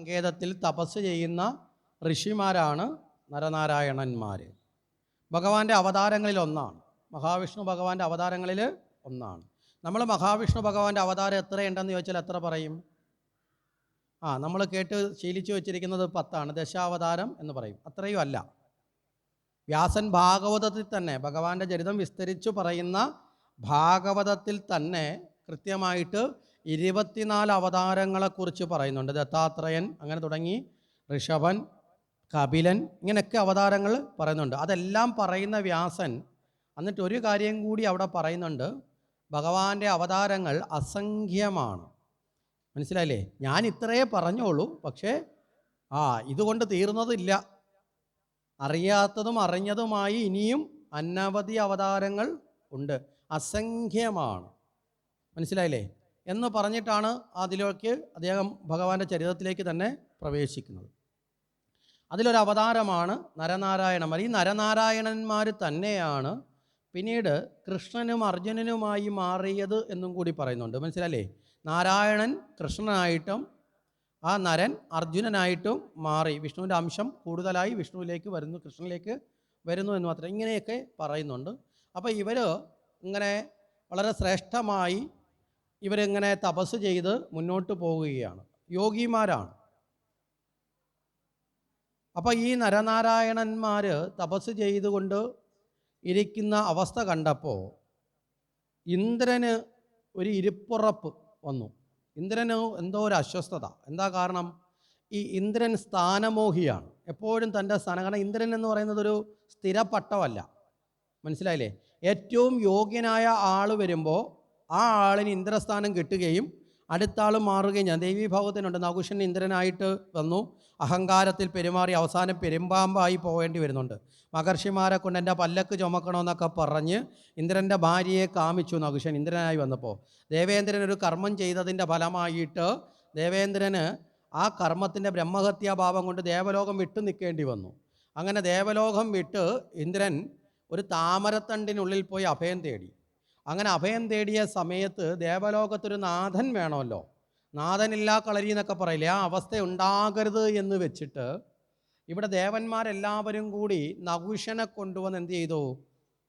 സങ്കേതത്തിൽ തപസ് ചെയ്യുന്ന ഋഷിമാരാണ് നരനാരായണന്മാർ ഭഗവാന്റെ അവതാരങ്ങളിൽ ഒന്നാണ്. മഹാവിഷ്ണു ഭഗവാന്റെ അവതാരങ്ങളിൽ ഒന്നാണ്. നമ്മൾ മഹാവിഷ്ണു ഭഗവാന്റെ അവതാരം എത്രയുണ്ടെന്ന് ചോദിച്ചാൽ എത്ര പറയും? ആ നമ്മൾ കേട്ട് ശീലിച്ചു വച്ചിരിക്കുന്നത് പത്താണ്. ദശാവതാരം എന്ന് പറയും. അത്രയും അല്ല. വ്യാസൻ ഭാഗവതത്തിൽ തന്നെ ഭഗവാന്റെ ചരിതം വിസ്തരിച്ചു പറയുന്ന ഭാഗവതത്തിൽ തന്നെ കൃത്യമായിട്ട് ഇരുപത്തിനാല് അവതാരങ്ങളെക്കുറിച്ച് പറയുന്നുണ്ട്. ദത്താത്രയൻ അങ്ങനെ തുടങ്ങി. ഋഷഭൻ കപിലൻ ഇങ്ങനെയൊക്കെ അവതാരങ്ങൾ പറയുന്നുണ്ട്. അതെല്ലാം പറയുന്ന വ്യാസൻ എന്നിട്ട് ഒരു കാര്യം കൂടി അവിടെ പറയുന്നുണ്ട്. ഭഗവാന്റെ അവതാരങ്ങൾ അസംഖ്യമാണ്. മനസ്സിലായില്ലേ? ഞാൻ ഇത്രയേ പറഞ്ഞോളൂ പക്ഷേ ആ ഇതുകൊണ്ട് തീർന്നതില്ല. അറിയാത്തതും അറിഞ്ഞതുമായി ഇനിയും അനവധി അവതാരങ്ങൾ ഉണ്ട്. അസംഖ്യമാണ്. മനസ്സിലായില്ലേ? എന്ന് പറഞ്ഞിട്ടാണ് അതിലേക്ക് അദ്ദേഹം ഭഗവാന്റെ ചരിത്രത്തിലേക്ക് തന്നെ പ്രവേശിക്കുന്നത്. അതിലൊരു അവതാരമാണ് നരനാരായണന്മാർ ഈ നരനാരായണന്മാർ തന്നെയാണ് പിന്നീട് കൃഷ്ണനും അർജുനനുമായി മാറിയത് എന്നും കൂടി പറയുന്നുണ്ട്. മനസ്സിലല്ലേ നാരായണൻ കൃഷ്ണനായിട്ടും ആ നരൻ അർജുനനായിട്ടും മാറി. വിഷ്ണുവിന്റെ അംശം കൂടുതലായി വിഷ്ണുവിലേക്ക് വരുന്നു കൃഷ്ണനിലേക്ക് വരുന്നു എന്ന് മാത്രം ഇങ്ങനെയൊക്കെ പറയുന്നുണ്ട്. അപ്പോൾ ഇവർ ഇങ്ങനെ വളരെ ശ്രേഷ്ഠമായി ഇവരിങ്ങനെ തപസ് ചെയ്ത് മുന്നോട്ട് പോവുകയാണ്. യോഗിമാരാണ്. അപ്പോൾ ഈ നരനാരായണന്മാർ തപസ് ചെയ്തുകൊണ്ട് ഇരിക്കുന്ന അവസ്ഥ കണ്ടപ്പോൾ ഇന്ദ്രന് ഒരു ഇരിപ്പുറപ്പ് വന്നു. ഇന്ദ്രന് എന്തോ ഒരു അസ്വസ്ഥത. എന്താ കാരണം? ഈ ഇന്ദ്രൻ സ്ഥാനമോഹിയാണ്. എപ്പോഴും തന്റെ സ്ഥാനം കാരണം ഇന്ദ്രൻ എന്ന് പറയുന്നത് ഒരു സ്ഥിരപ്പട്ടമല്ല മനസ്സിലായില്ലേ? ഏറ്റവും യോഗ്യനായ ആൾ വരുമ്പോൾ ആ ആളിന് ഇന്ദ്രസ്ഥാനം കിട്ടുകയും അടുത്ത ആൾ മാറുകയും ഞാൻ ദേവീഭാവത്തിനുണ്ട് നകുഷൻ ഇന്ദ്രനായിട്ട് വന്നു. അഹങ്കാരത്തിൽ പെരുമാറി അവസാനം പെരുമ്പാമ്പായി പോകേണ്ടി വരുന്നുണ്ട്. മഹർഷിമാരെ കൊണ്ട് എന്റെ പല്ലക്ക് ചുമക്കണമെന്നൊക്കെ പറഞ്ഞ് ഇന്ദ്രന്റെ ഭാര്യയെ കാമിച്ചു നകുഷൻ ഇന്ദ്രനായി വന്നപ്പോൾ. ദേവേന്ദ്രൻ ഒരു കർമ്മം ചെയ്തതിന്റെ ഫലമായിട്ട് ദേവേന്ദ്രന് ആ കർമ്മത്തിന്റെ ബ്രഹ്മഹത്യാഭാവം കൊണ്ട് ദേവലോകം വിട്ടു നിൽക്കേണ്ടി വന്നു. അങ്ങനെ ദേവലോകം വിട്ട് ഇന്ദ്രൻ ഒരു താമരത്തണ്ടിനുള്ളിൽ പോയി അഭയം തേടി. അങ്ങനെ അഭയം തേടിയ സമയത്ത് ദേവലോകത്തൊരു നാഥൻ വേണമല്ലോ. നാഥനില്ലാ കളരി എന്നൊക്കെ പറയില്ലേ ആ അവസ്ഥ ഉണ്ടാകരുത് എന്ന് വെച്ചിട്ട് ഇവിടെ ദേവന്മാരെല്ലാവരും കൂടി നകുഷനെ കൊണ്ടുവന്ന് എന്ത് ചെയ്തു?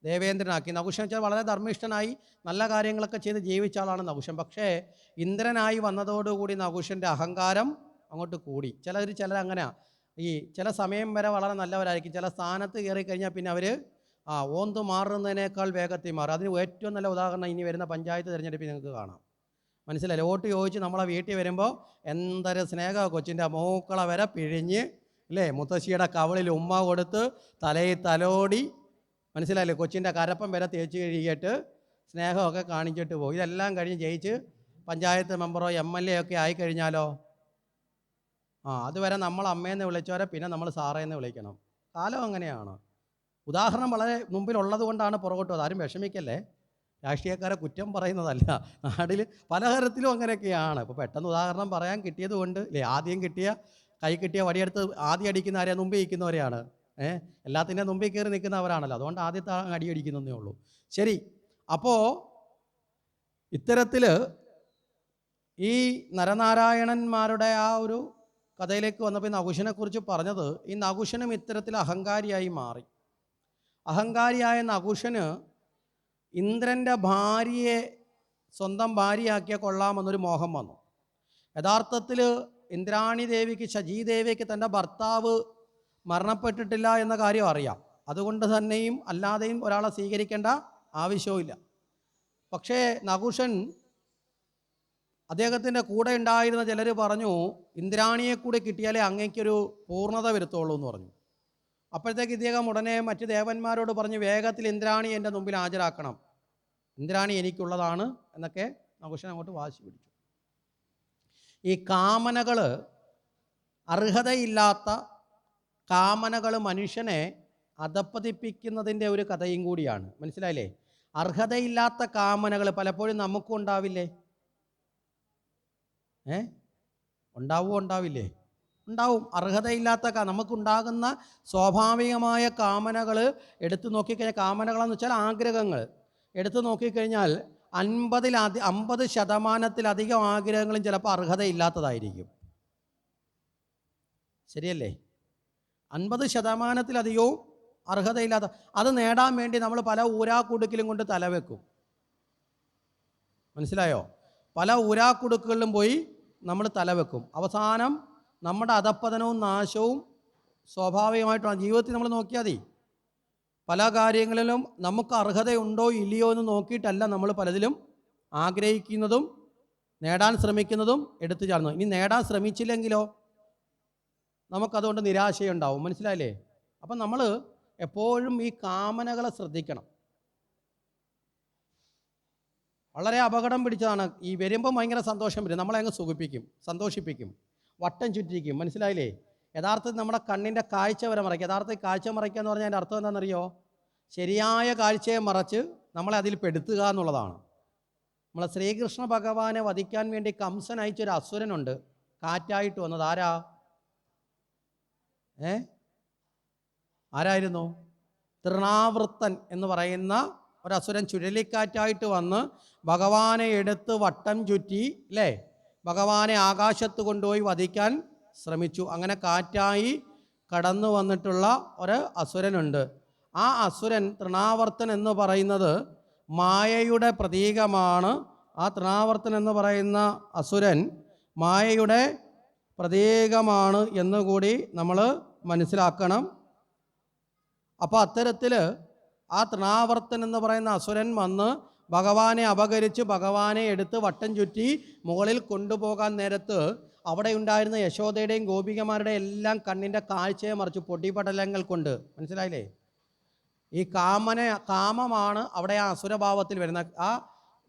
ദേവേന്ദ്രനാക്കി. നകുശൻ വെച്ചാൽ വളരെ ധർമ്മിഷ്ഠനായി നല്ല കാര്യങ്ങളൊക്കെ ചെയ്ത് ജീവിച്ച ആളാണ് നകുശൻ. പക്ഷേ ഇന്ദ്രനായി വന്നതോടുകൂടി നകുശന്റെ അഹങ്കാരം അങ്ങോട്ട് കൂടി. ചിലർ ചിലർ ഈ ചില സമയം വരെ വളരെ നല്ലവരായിരിക്കും. ചില സ്ഥാനത്ത് കയറി കഴിഞ്ഞാൽ പിന്നെ അവർ ആ ഓന്ത് മാറുന്നതിനേക്കാൾ വേഗത്തിൽ മാറും. അതിന് ഏറ്റവും നല്ല ഉദാഹരണം ഇനി വരുന്ന പഞ്ചായത്ത് തിരഞ്ഞെടുപ്പിൽ നിങ്ങൾക്ക് കാണാം. മനസ്സിലായി വോട്ട് ചോദിച്ച് നമ്മളെ വീട്ടിൽ വരുമ്പോൾ എന്തൊരു സ്നേഹ കൊച്ചിന്റെ മൂക്കള വരെ പിഴിഞ്ഞ് അല്ലേ മുത്തശ്ശിയുടെ കവളിൽ ഉമ്മ കൊടുത്ത് തലയിൽ തലോടി മനസ്സിലായില്ലേ? കൊച്ചിന്റെ കരപ്പം വരെ തേച്ച് കഴുകിയിട്ട് സ്നേഹമൊക്കെ കാണിച്ചിട്ട് പോകും. ഇതെല്ലാം കഴിഞ്ഞ് ജയിച്ച് പഞ്ചായത്ത് മെമ്പറോ എം എൽ എ ഒക്കെ ആയിക്കഴിഞ്ഞാലോ ആ അതുവരെ നമ്മൾ അമ്മയെന്ന് വിളിച്ചവരെ പിന്നെ നമ്മൾ സാറേന്ന് വിളിക്കണം. കാലം അങ്ങനെയാണ്. ഉദാഹരണം വളരെ മുമ്പിലുള്ളത് കൊണ്ടാണ് പുറകോട്ട് പോകുന്നത് ആരും വിഷമിക്കല്ലേ? രാഷ്ട്രീയക്കാരെ കുറ്റം പറയുന്നതല്ല. നാടിൽ പലതരത്തിലും അങ്ങനെയൊക്കെയാണ്. ഇപ്പോൾ പെട്ടെന്ന് ഉദാഹരണം പറയാൻ കിട്ടിയത് കൊണ്ട് അല്ലേ ആദ്യം കിട്ടിയ കൈ കിട്ടിയ വടിയെടുത്ത് ആദ്യം അടിക്കുന്ന ആരെയാണ് മുമ്പേ ഇരിക്കുന്നവരെയാണ്. ഏഹ് എല്ലാത്തിന്റെ മുമ്പിൽ കയറി നിൽക്കുന്നവരാണല്ലോ. അതുകൊണ്ട് ആദ്യത്തെ അടി അടിക്കുന്നതേ ഉള്ളൂ. ശരി. അപ്പോൾ ഇത്തരത്തിൽ ഈ നരനാരായണന്മാരുടെ ആ ഒരു കഥയിലേക്ക് വന്നപ്പോൾ ഈ നകുശനെക്കുറിച്ച് പറഞ്ഞത് ഈ നകുശനും ഇത്തരത്തിൽ അഹങ്കാരിയായി മാറി. അഹങ്കാരിയായ നകുഷന് ഇന്ദ്രന്റെ ഭാര്യയെ സ്വന്തം ഭാര്യയാക്കിയ കൊള്ളാമെന്നൊരു മോഹം വന്നു. യഥാർത്ഥത്തിൽ ഇന്ദ്രാണി ദേവിക്ക് ശജീദേവിക്ക് തന്റെ ഭർത്താവ് മരണപ്പെട്ടിട്ടില്ല എന്ന കാര്യം അറിയാം. അതുകൊണ്ട് തന്നെയും അല്ലാതെയും ഒരാളെ സ്വീകരിക്കേണ്ട ആവശ്യവുമില്ല. പക്ഷേ നകുഷൻ അദ്ദേഹത്തിന്റെ കൂടെ ഉണ്ടായിരുന്ന ചിലർ പറഞ്ഞു ഇന്ദ്രാണിയെ കൂടെ കിട്ടിയാലേ അങ്ങേക്കൊരു പൂർണത വരുത്തുള്ളൂ എന്ന് പറഞ്ഞു. അപ്പോഴത്തേക്ക് ഇദ്ദേഹം ഉടനെ മറ്റ് ദേവന്മാരോട് പറഞ്ഞ് വേഗത്തിൽ ഇന്ദ്രാണി എന്റെ മുമ്പിൽ ഹാജരാക്കണം. ഇന്ദ്രാണി എനിക്കുള്ളതാണ് എന്നൊക്കെ നകുശൻ അങ്ങോട്ട് വാശി പിടിച്ചു. ഈ കാമനകൾ അർഹതയില്ലാത്ത കാമനകൾ മനുഷ്യനെ അധപ്പതിപ്പിക്കുന്നതിന്റെ ഒരു കഥയും കൂടിയാണ്. മനസ്സിലായില്ലേ? അർഹതയില്ലാത്ത കാമനകൾ പലപ്പോഴും നമുക്കും ഉണ്ടാവില്ലേ? ഏ? ഉണ്ടാവുമോ ഉണ്ടാവില്ലേ? ഉണ്ടാവും. അർഹതയില്ലാത്ത നമുക്കുണ്ടാകുന്ന സ്വാഭാവികമായ കാമനകൾ എടുത്തു നോക്കിക്കഴിഞ്ഞാൽ കാമനകളെന്ന് വെച്ചാൽ ആഗ്രഹങ്ങൾ എടുത്തു നോക്കിക്കഴിഞ്ഞാൽ അൻപതിലധി അമ്പത് ശതമാനത്തിലധികം ആഗ്രഹങ്ങളും ചിലപ്പോൾ അർഹതയില്ലാത്തതായിരിക്കും. ശരിയല്ലേ? അൻപത് ശതമാനത്തിലധികവും അർഹതയില്ലാത്ത അത് നേടാൻ വേണ്ടി നമ്മൾ പല ഊരാക്കുടുക്കിലും കൊണ്ട് തലവെക്കും. മനസ്സിലായോ? പല ഊരാക്കുടുക്കുകളിലും പോയി നമ്മൾ തലവെക്കും. അവസാനം നമ്മുടെ അധപ്പതനവും നാശവും സ്വാഭാവികമായിട്ടാണ്. ജീവിതത്തിൽ നമ്മൾ നോക്കിയാൽ മതി. പല കാര്യങ്ങളിലും നമുക്ക് അർഹതയുണ്ടോ ഇല്ലയോ എന്ന് നോക്കിയിട്ടല്ല നമ്മൾ പലതിലും ആഗ്രഹിക്കുന്നതും നേടാൻ ശ്രമിക്കുന്നതും എടുത്തു ചാടുന്നു ഇനി നേടാൻ ശ്രമിച്ചില്ലെങ്കിലോ നമുക്കതുകൊണ്ട് നിരാശയുണ്ടാവും. മനസ്സിലായില്ലേ? അപ്പം നമ്മൾ എപ്പോഴും ഈ കാമനകളെ ശ്രദ്ധിക്കണം. വളരെ അപകടം പിടിച്ചതാണ്. ഈ വരുമ്പം ഭയങ്കര സന്തോഷം വരും. നമ്മളെ അങ്ങ് സുഖിപ്പിക്കും സന്തോഷിപ്പിക്കും. വട്ടം ചുറ്റിരിക്കും. മനസ്സിലായില്ലേ? യഥാർത്ഥത്തിൽ നമ്മുടെ കണ്ണിന്റെ കാഴ്ച വരെ മറയ്ക്കുക. യഥാർത്ഥത്തിൽ കാഴ്ച മറയ്ക്കുക എന്ന് പറഞ്ഞാൽ അതിന്റെ അർത്ഥം എന്താണെന്നറിയോ? ശരിയായ കാഴ്ചയെ മറച്ച് നമ്മളെ അതിൽ പെടുത്തുക എന്നുള്ളതാണ്. നമ്മളെ ശ്രീകൃഷ്ണ ഭഗവാനെ വധിക്കാൻ വേണ്ടി കംസൻ അയച്ചൊരു അസുരനുണ്ട്. കാറ്റായിട്ട് വന്നത് ആരാ? ഏ? ആരായിരുന്നു? തൃണാവൃത്തൻ എന്ന് പറയുന്ന ഒരു ഒരസുരൻ ചുഴലിക്കാറ്റായിട്ട് വന്ന് ഭഗവാനെ എടുത്ത് വട്ടം ചുറ്റി അല്ലേ? ഭഗവാനെ ആകാശത്ത് കൊണ്ടുപോയി വധിക്കാൻ ശ്രമിച്ചു. അങ്ങനെ കാറ്റായി കടന്നു വന്നിട്ടുള്ള ഒരു അസുരനുണ്ട്. ആ അസുരൻ തൃണാവർത്തൻ എന്ന് പറയുന്നത് മായയുടെ പ്രതീകമാണ്. ആ തൃണാവർത്തൻ എന്ന് പറയുന്ന അസുരൻ മായയുടെ പ്രതീകമാണ് എന്നുകൂടി നമ്മൾ മനസ്സിലാക്കണം. അപ്പോൾ അത്തരത്തിൽ ആ തൃണാവർത്തൻ എന്ന് പറയുന്ന അസുരൻ വന്ന് ഭഗവാനെ അപകരിച്ച് ഭഗവാനെ എടുത്ത് വട്ടം ചുറ്റി മുകളിൽ കൊണ്ടുപോകാൻ നേരത്ത് അവിടെ ഉണ്ടായിരുന്ന യശോദയുടെയും ഗോപികമാരുടെയും എല്ലാം കണ്ണിന്റെ കാഴ്ചയെ മറിച്ച് പൊടിപടലങ്ങൾ കൊണ്ട് മനസ്സിലായില്ലേ? ഈ കാമന കാമമാണ് അവിടെ ആ അസുരഭാവത്തിൽ വരുന്ന ആ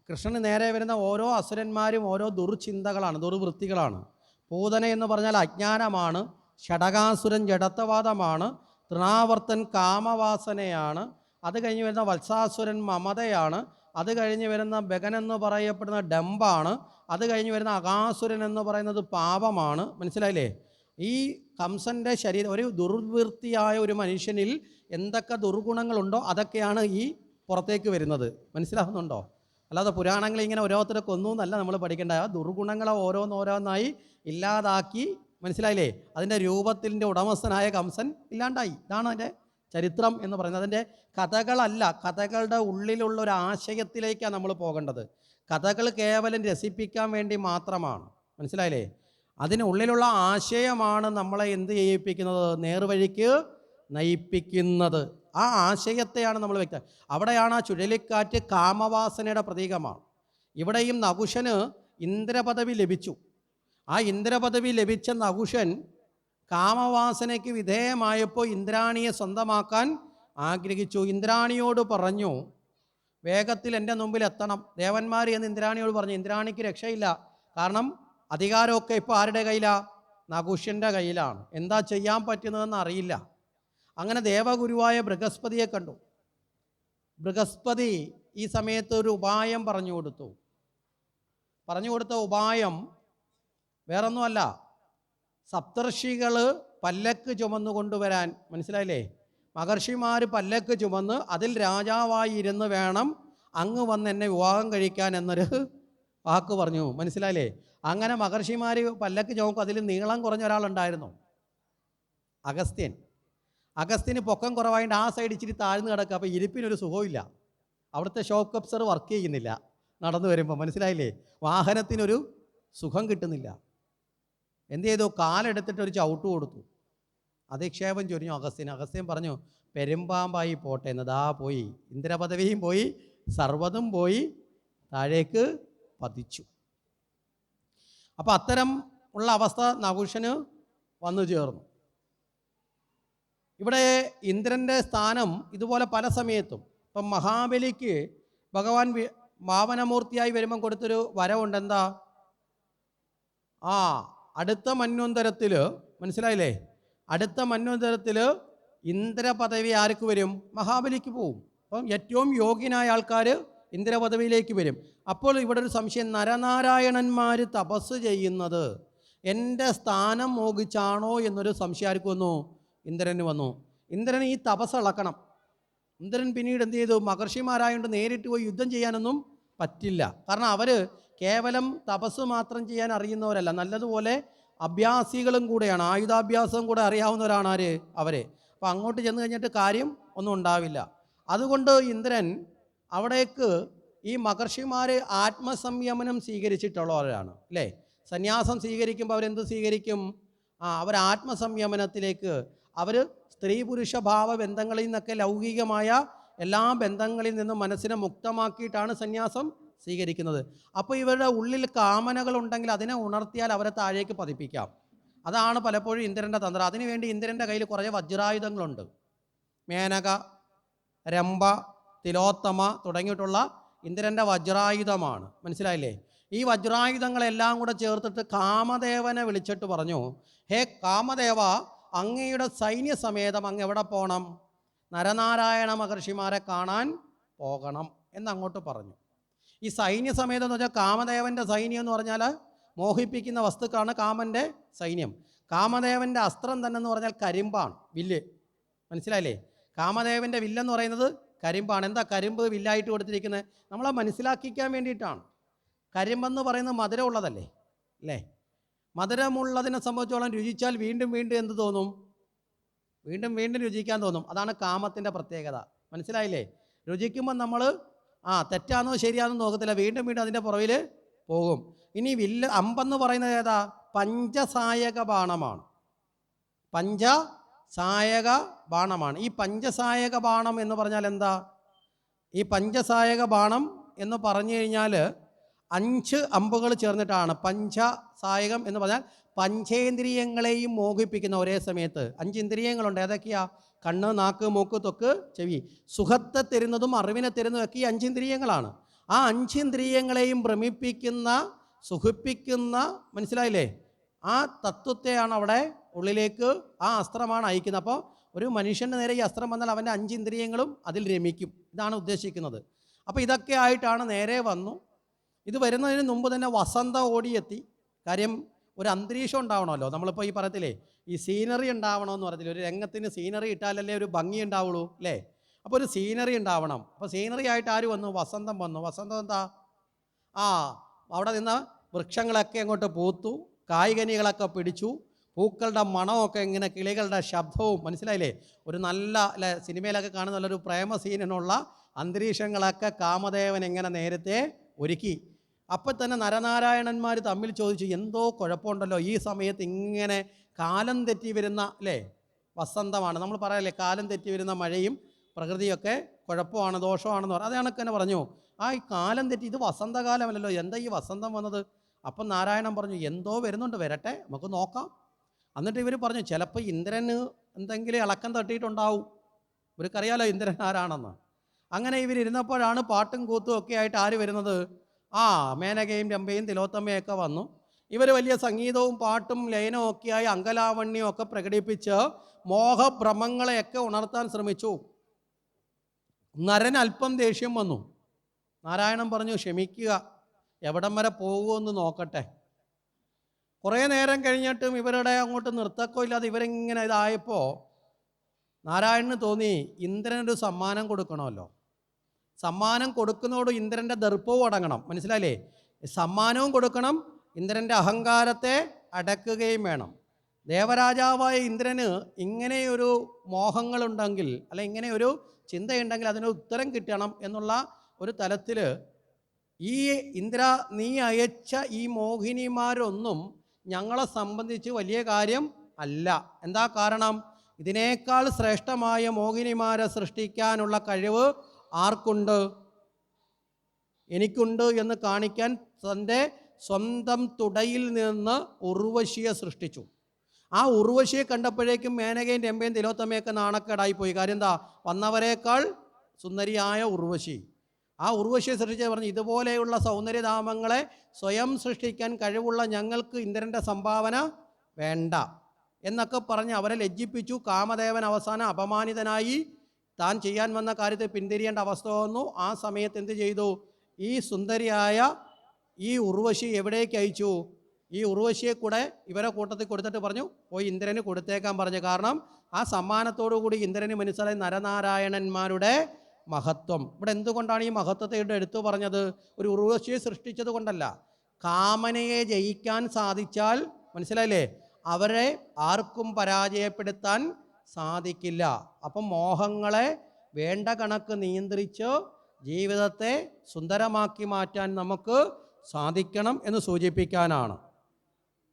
കൃഷ്ണന് നേരെ വരുന്ന ഓരോ അസുരന്മാരും ഓരോ ദുർചിന്തകളാണ് ദുർവൃത്തികളാണ്. പൂതന എന്ന് പറഞ്ഞാൽ അജ്ഞാനമാണ് ഷടകാസുരൻ ജഡത്തവാദമാണ് തൃണാവർത്തൻ കാമവാസനയാണ് അത് കഴിഞ്ഞ് വരുന്ന വത്സാസുരൻ മമതയാണ്. അത് കഴിഞ്ഞ് വരുന്ന ബഗൻ എന്ന് പറയപ്പെടുന്ന ഡംബാണ്. അത് കഴിഞ്ഞ് വരുന്ന അകാസുരൻ എന്ന് പറയുന്നത് പാപമാണ്. മനസ്സിലായില്ലേ? ഈ കംസന്റെ ശരീരം ഒരു ദുർവൃത്തിയായ ഒരു മനുഷ്യനിൽ എന്തൊക്കെ ദുർഗുണങ്ങളുണ്ടോ അതൊക്കെയാണ് ഈ പുറത്തേക്ക് വരുന്നത്. മനസ്സിലാകുന്നുണ്ടോ അല്ലാതെ പുരാണങ്ങൾ ഇങ്ങനെ ഓരോരുത്തരെ കൊന്നു എന്നല്ല നമ്മൾ പഠിക്കേണ്ട ആ ദുർഗുണങ്ങളെ ഓരോന്നോരോന്നായി ഇല്ലാതാക്കി. മനസ്സിലായില്ലേ? അതിന്റെ രൂപത്തിന്റെ ഉടമസ്ഥനായ കംസൻ ഇല്ലാണ്ടായി. ഇതാണ് അതിന്റെ ചരിത്രം എന്ന് പറയുന്നത്. അതിന്റെ കഥകളല്ല കഥകളുടെ ഉള്ളിലുള്ള ഒരു ആശയത്തിലേക്കാണ് നമ്മൾ പോകേണ്ടത്. കഥകൾ കേവലം രസിപ്പിക്കാൻ വേണ്ടി മാത്രമാണ്. മനസ്സിലായില്ലേ? അതിനുള്ളിലുള്ള ആശയമാണ് നമ്മളെ എന്ത് ചെയ്യിപ്പിക്കുന്നത്? നേർവഴിക്ക് നയിപ്പിക്കുന്നത്. ആ ആശയത്തെയാണ് നമ്മൾ വ്യക്ത അവിടെയാണ് ആ ചുഴലിക്കാറ്റ് കാമവാസനയുടെ പ്രതീകമാണ്. ഇവിടെയും നകുശന് ഇന്ദ്രപദവി ലഭിച്ചു. ആ ഇന്ദ്രപദവി ലഭിച്ച നകുശൻ കാമവാസനയ്ക്ക് വിധേയമായപ്പോൾ ഇന്ദ്രാണിയെ സ്വന്തമാക്കാൻ ആഗ്രഹിച്ചു. ഇന്ദ്രാണിയോട് പറഞ്ഞു വേഗത്തിൽ എന്റെ മുമ്പിൽ എത്തണം. ദേവന്മാർ എന്ന് ഇന്ദ്രാണിയോട് പറഞ്ഞു ഇന്ദ്രാണിക്ക് രക്ഷയില്ല. കാരണം അധികാരമൊക്കെ ഇപ്പോൾ ആരുടെ കയ്യിലാണ് നകുഷ്യന്റെ കയ്യിലാണ്. എന്താ ചെയ്യാൻ പറ്റുന്നതെന്ന് അറിയില്ല. അങ്ങനെ ദേവഗുരുവായ ബൃഹസ്പതിയെ കണ്ടു. ബൃഹസ്പതി ഈ സമയത്ത് ഒരു ഉപായം പറഞ്ഞു കൊടുത്തു. പറഞ്ഞു കൊടുത്ത ഉപായം വേറൊന്നുമല്ല. സപ്തർഷികൾ പല്ലക്ക് ചുമന്നു കൊണ്ടുവരാൻ മനസ്സിലായില്ലേ? മഹർഷിമാർ പല്ലക്ക് ചുമന്ന് അതിൽ രാജാവായി ഇരുന്ന് വേണം അങ്ങ് വന്ന് എന്നെ വിവാഹം കഴിക്കാൻ എന്നൊരു വാക്ക് പറഞ്ഞു. മനസ്സിലായില്ലേ? അങ്ങനെ മഹർഷിമാർ പല്ലക്ക് ചുമക്കും അതിൽ നീളം കുറഞ്ഞ ഒരാളുണ്ടായിരുന്നു. അഗസ്ത്യൻ. അഗസ്ത്യന് പൊക്കം കുറവായതുകൊണ്ട് ആ സൈഡ് ഇച്ചിരി താഴ്ന്നു കിടക്കുക. അപ്പോൾ ഇരിപ്പിനൊരു സുഖമില്ല അവിടുത്തെ ഷോപ്പ് കപ്സർ വർക്ക് ചെയ്യുന്നില്ല. നടന്നു വരുമ്പോൾ മനസ്സിലായില്ലേ? വാഹനത്തിനൊരു സുഖം കിട്ടുന്നില്ല. എന്ത് ചെയ്തു? കാലെടുത്തിട്ട് ഒരു ചവിട്ട് കൊടുത്തു. അധിക്ഷേപം ചൊരിഞ്ഞു. അഗസ്ത്യൻ അഗസ്ത്യൻ പറഞ്ഞു പെരുമ്പാമ്പായി പോട്ടെ. എന്ന് ദാ പോയി. ഇന്ദ്രപദവിയും പോയി. സർവതും പോയി. താഴേക്ക് പതിച്ചു. അപ്പോൾ അത്തരം ഉള്ള അവസ്ഥ നകുഷന് വന്നു ചേർന്നു. ഇവിടെ ഇന്ദ്രന്റെ സ്ഥാനം ഇതുപോലെ പല സമയത്തും. ഇപ്പം മഹാബലിക്ക് ഭഗവാൻ വാമനമൂർത്തിയായി വരുമ്പം കൊടുത്തൊരു വരവുണ്ട് എന്താ ആ അടുത്ത മന്വന്തരത്തിൽ മനസ്സിലായില്ലേ? അടുത്ത മന്വന്തരത്തിൽ ഇന്ദ്രപദവി ആർക്ക് വരും? മഹാബലിക്ക് പോവും. അപ്പം ഏറ്റവും യോഗ്യനായ ആൾക്കാർ ഇന്ദ്രപദവിയിലേക്ക് വരും. അപ്പോൾ ഇവിടെ ഒരു സംശയം നരനാരായണന്മാർ തപസ് ചെയ്യുന്നത് എന്റെ സ്ഥാനം മോഹിച്ചാണോ എന്നൊരു സംശയം ആർക്ക് വന്നു? ഇന്ദ്രന് വന്നു. ഇന്ദ്രൻ ഈ തപസ് ഇളക്കണം ഇന്ദ്രൻ പിന്നീട് എന്ത് ചെയ്തു? മഹർഷിമാരായതുകൊണ്ട് നേരിട്ട് പോയി യുദ്ധം ചെയ്യാനൊന്നും പറ്റില്ല. കാരണം അവർ കേവലം തപസ് മാത്രം ചെയ്യാൻ അറിയുന്നവരല്ല. നല്ലതുപോലെ അഭ്യാസികളും കൂടെയാണ്. ആയുധാഭ്യാസവും കൂടെ അറിയാവുന്നവരാണ് ആര്? അവരെ. അപ്പോൾ അങ്ങോട്ട് ചെന്ന് കഴിഞ്ഞിട്ട് കാര്യം ഒന്നും ഉണ്ടാവില്ല. അതുകൊണ്ട് ഇന്ദ്രൻ അവിടേക്ക് ഈ മഹർഷിമാർ ആത്മസംയമനം സ്വീകരിച്ചിട്ടുള്ളവരാണ് അല്ലേ? സന്യാസം സ്വീകരിക്കുമ്പോൾ അവരെന്ത് സ്വീകരിക്കും? ആ അവർ ആത്മസംയമനത്തിലേക്ക് അവർ സ്ത്രീ പുരുഷ ഭാവ ബന്ധങ്ങളിൽ നിന്നൊക്കെ ലൗകികമായ എല്ലാ ബന്ധങ്ങളിൽ നിന്നും മനസ്സിനെ മുക്തമാക്കിയിട്ടാണ് സന്യാസം സ്വീകരിക്കുന്നത്. അപ്പോൾ ഇവരുടെ ഉള്ളിൽ കാമനകൾ ഉണ്ടെങ്കിൽ അതിനെ ഉണർത്തിയാൽ അവരെ താഴേക്ക് പതിപ്പിക്കാം. അതാണ് പലപ്പോഴും ഇന്ദ്രന്റെ തന്ത്രം. അതിനുവേണ്ടി ഇന്ദ്രന്റെ കയ്യിൽ കുറേ വജ്രായുധങ്ങളുണ്ട്. മേനക രംഭ തിലോത്തമ തുടങ്ങിയിട്ടുള്ള ഇന്ദ്രന്റെ വജ്രായുധമാണ്. മനസ്സിലായില്ലേ? ഈ വജ്രായുധങ്ങളെല്ലാം കൂടെ ചേർത്തിട്ട് കാമദേവനെ വിളിച്ചിട്ട് പറഞ്ഞു ഹേ കാമദേവ അങ്ങയുടെ സൈന്യസമേതം അങ്ങ് എവിടെ പോകണം നരനാരായണ മഹർഷിമാരെ കാണാൻ പോകണം എന്നങ്ങോട്ട് പറഞ്ഞു. ഈ സൈന്യ സൈന്യസമേതം എന്ന് പറഞ്ഞാൽ കാമദേവന്റെ സൈന്യം എന്ന് പറഞ്ഞാൽ മോഹിപ്പിക്കുന്ന വസ്തുക്കളാണ് കാമന്റെ സൈന്യം. കാമദേവന്റെ അസ്ത്രം തന്നെ എന്ന് പറഞ്ഞാൽ കരിമ്പാണ് വില്ല്. മനസ്സിലായില്ലേ? കാമദേവന്റെ വില്ലെന്ന് പറയുന്നത് കരിമ്പാണ്. എന്താ കരിമ്പ് വില്ലായിട്ട് കൊടുത്തിരിക്കുന്നത്? നമ്മളെ മനസ്സിലാക്കിക്കാൻ വേണ്ടിയിട്ടാണ്. കരിമ്പെന്ന് പറയുന്നത് മധുരമുള്ളതല്ലേ അല്ലേ? മധുരമുള്ളതിനെ സംബന്ധിച്ചോളം രുചിച്ചാൽ വീണ്ടും വീണ്ടും എന്ത് തോന്നും? വീണ്ടും വീണ്ടും രുചിക്കാൻ തോന്നും. അതാണ് കാമത്തിന്റെ പ്രത്യേകത. മനസ്സിലായില്ലേ? രുചിക്കുമ്പോൾ നമ്മൾ ആ തെറ്റാണോ ശരിയാണോ നോക്കത്തില്ല. വീണ്ടും വീണ്ടും അതിന്റെ പുറകിൽ പോകും. ഇനി വില്ല അമ്പെന്ന് പറയുന്നത് ഏതാ? പഞ്ചസായക ബാണമാണ്. പഞ്ച സായക ബാണമാണ്. ഈ പഞ്ചസായക ബാണം എന്ന് പറഞ്ഞാൽ എന്താ? ഈ പഞ്ചസായക ബാണം എന്ന് പറഞ്ഞു കഴിഞ്ഞാൽ അഞ്ച് അമ്പുകൾ ചേർന്നിട്ടാണ്. പഞ്ചസായകം എന്ന് പറഞ്ഞാൽ പഞ്ചേന്ദ്രിയങ്ങളെയും മോഹിപ്പിക്കുന്ന ഒരേ സമയത്ത്. അഞ്ച് ഇന്ദ്രിയങ്ങളുണ്ട്. ഏതൊക്കെയാ? കണ്ണ് നാക്ക് മൂക്ക് തൊക്ക് ചെവി. സുഖത്തെ തരുന്നതും അറിവിനെ തരുന്നതും ഒക്കെ ഈ അഞ്ചിന്ദ്രിയങ്ങളാണ്. ആ അഞ്ചിന്ദ്രിയങ്ങളെയും ഭ്രമിപ്പിക്കുന്ന സുഖിപ്പിക്കുന്ന മനസ്സിലായില്ലേ? ആ തത്വത്തെയാണ് അവിടെ ഉള്ളിലേക്ക് ആ അസ്ത്രമാണ് അയക്കുന്നത്. അപ്പോൾ ഒരു മനുഷ്യന്റെ നേരെ ഈ അസ്ത്രം വന്നാൽ അവന്റെ അഞ്ച് ഇന്ദ്രിയങ്ങളും അതിൽ രമിക്കും. ഇതാണ് ഉദ്ദേശിക്കുന്നത്. അപ്പോൾ ഇതൊക്കെ ആയിട്ടാണ് നേരെ വന്നു. ഇത് വരുന്നതിന് മുമ്പ് തന്നെ വസന്ത ഓടിയെത്തി. കാര്യം ഒരു അന്തരീക്ഷം ഉണ്ടാവണമല്ലോ. നമ്മളിപ്പോൾ ഈ പറയത്തില്ലേ ഈ സീനറി ഉണ്ടാവണമെന്ന് പറഞ്ഞില്ല? ഒരു രംഗത്തിന് സീനറി ഇട്ടാലല്ലേ ഒരു ഭംഗി ഉണ്ടാവുള്ളൂ അല്ലേ? അപ്പോൾ ഒരു സീനറി ഉണ്ടാവണം. അപ്പോൾ സീനറി ആയിട്ട് ആര് വന്നു? വസന്തം വന്നു. വസന്തം എന്താ? ആ അവിടെ നിന്ന് വൃക്ഷങ്ങളൊക്കെ അങ്ങോട്ട് പൂത്തു കായികനികളൊക്കെ പിടിച്ചു പൂക്കളുടെ മണമൊക്കെ ഇങ്ങനെ കിളികളുടെ ശബ്ദവും മനസ്സിലായില്ലേ? ഒരു നല്ല അല്ലെ സിനിമയിലൊക്കെ കാണുന്ന നല്ലൊരു പ്രേമ സീനിനുള്ള അന്തരീക്ഷങ്ങളൊക്കെ കാമദേവൻ എങ്ങനെ നേരത്തെ ഒരുക്കി. അപ്പം തന്നെ നരനാരായണന്മാർ തമ്മിൽ ചോദിച്ചു എന്തോ കുഴപ്പമുണ്ടല്ലോ? ഈ സമയത്ത് ഇങ്ങനെ കാലം തെറ്റി വരുന്ന അല്ലേ? വസന്തമാണ്. നമ്മൾ പറയല്ലേ കാലം തെറ്റി വരുന്ന മഴയും പ്രകൃതിയൊക്കെ കുഴപ്പമാണ് ദോഷമാണെന്ന് പറഞ്ഞു അത് കണക്ക് തന്നെ പറഞ്ഞു. ആ ഈ കാലം തെറ്റി ഇത് വസന്തകാലമല്ലല്ലോ. എന്താ ഈ വസന്തം വന്നത്? അപ്പം നാരായണൻ പറഞ്ഞു എന്തോ വരുന്നുണ്ട് വരട്ടെ നമുക്ക് നോക്കാം. എന്നിട്ട് ഇവർ പറഞ്ഞു ചിലപ്പോൾ ഇന്ദ്രന് എന്തെങ്കിലും ഇളക്കം തട്ടിയിട്ടുണ്ടാവും. ഇവർക്കറിയാലോ ഇന്ദ്രൻ ആരാണെന്ന്. അങ്ങനെ ഇവരിരുന്നപ്പോഴാണ് പാട്ടും കൂത്തും ഒക്കെ ആയിട്ട് ആര് വരുന്നത്? ആ മേനകയും രമ്പയും തിലോത്തമ്മയൊക്കെ വന്നു. ഇവർ വലിയ സംഗീതവും പാട്ടും ലയനവും ഒക്കെയായി അങ്കലാവണ്യവും ഒക്കെ പ്രകടിപ്പിച്ച് മോഹഭ്രമങ്ങളെയൊക്കെ ഉണർത്താൻ ശ്രമിച്ചു. നരൻ അല്പം ദേഷ്യം വന്നു. നാരായണൻ പറഞ്ഞു ക്ഷമിക്കുക. എവിടം വരെ പോകുമെന്ന് നോക്കട്ടെ. കുറേ നേരം കഴിഞ്ഞിട്ടും ഇവരുടെ അങ്ങോട്ട് നിർത്തക്കോ ഇല്ലാതെ ഇവരിങ്ങനെ ഇതായപ്പോൾ നാരായണന് തോന്നി ഇന്ദ്രനൊരു സമ്മാനം കൊടുക്കണമല്ലോ. സമ്മാനം കൊടുക്കുന്നതോട് ഇന്ദ്രന്റെ ദർപ്പവും അടങ്ങണം. മനസ്സിലായില്ലേ? സമ്മാനവും കൊടുക്കണം ഇന്ദ്രന്റെ അഹങ്കാരത്തെ അടക്കുകയും വേണം. ദേവരാജാവായ ഇന്ദ്രന് ഇങ്ങനെയൊരു മോഹങ്ങളുണ്ടെങ്കിൽ അല്ലെ ഇങ്ങനെയൊരു ചിന്തയുണ്ടെങ്കിൽ അതിന് ഉത്തരം കിട്ടണം എന്നുള്ള ഒരു തലത്തിൽ ഈ ഇന്ദ്ര നീ അയച്ച ഈ മോഹിനിമാരൊന്നും ഞങ്ങളെ സംബന്ധിച്ച് വലിയ കാര്യം അല്ല. എന്താ കാരണം? ഇതിനേക്കാൾ ശ്രേഷ്ഠമായ മോഹിനിമാരെ സൃഷ്ടിക്കാനുള്ള കഴിവ് ആർക്കുണ്ട്? എനിക്കുണ്ട് എന്ന് കാണിക്കാൻ തന്റെ സ്വന്തം തുടയിൽ നിന്ന് ഉർവശിയെ സൃഷ്ടിച്ചു. ആ ഉർവശിയെ കണ്ടപ്പോഴേക്കും മേനകയും രമ്പയും തിലോത്തമയൊക്കെ നാണക്കേടായി പോയി കാര്യം എന്താ? വന്നവരെക്കാൾ സുന്ദരിയായ ഉർവശി. ആ ഉർവശിയെ സൃഷ്ടിച്ച് പറഞ്ഞു ഇതുപോലെയുള്ള സൗന്ദര്യധാമങ്ങളെ സ്വയം സൃഷ്ടിക്കാൻ കഴിവുള്ള ഞങ്ങൾക്ക് ഇന്ദ്രന്റെ സംഭാവന വേണ്ട എന്നൊക്കെ പറഞ്ഞ് അവരെ ലജ്ജിപ്പിച്ചു. കാമദേവൻ അവസാനം അപമാനിതനായി താൻ ചെയ്യാൻ വന്ന കാര്യത്തെ പിന്തിരിയേണ്ട അവസ്ഥ വന്നു. ആ സമയത്ത് എന്ത് ചെയ്തു? ഈ സുന്ദരിയായ ഈ ഉർവശി എവിടേക്ക് അയച്ചു? ഈ ഉർവശിയെ കൂടെ ഇവരെ കൂട്ടത്തിൽ കൊടുത്തിട്ട് പറഞ്ഞു പോയി ഇന്ദ്രന് കൊടുത്തേക്കാൻ പറഞ്ഞു. കാരണം ആ സമ്മാനത്തോടു കൂടി ഇന്ദ്രന് മനസ്സിലായി നരനാരായണന്മാരുടെ മഹത്വം. ഇവിടെ എന്തുകൊണ്ടാണ് ഈ മഹത്വത്തെ എടുത്തു പറഞ്ഞത്? ഒരു ഉർവശിയെ സൃഷ്ടിച്ചത് കൊണ്ടല്ല. കാമനയെ ജയിക്കാൻ സാധിച്ചാൽ മനസ്സിലായില്ലേ? അവരെ ആർക്കും പരാജയപ്പെടുത്താൻ സാധിക്കില്ല. അപ്പം മോഹങ്ങളെ വേണ്ട കണക്ക് നിയന്ത്രിച്ച് ജീവിതത്തെ സുന്ദരമാക്കി മാറ്റാൻ നമുക്ക് സാധിക്കണം എന്ന് സൂചിപ്പിക്കാനാണ്.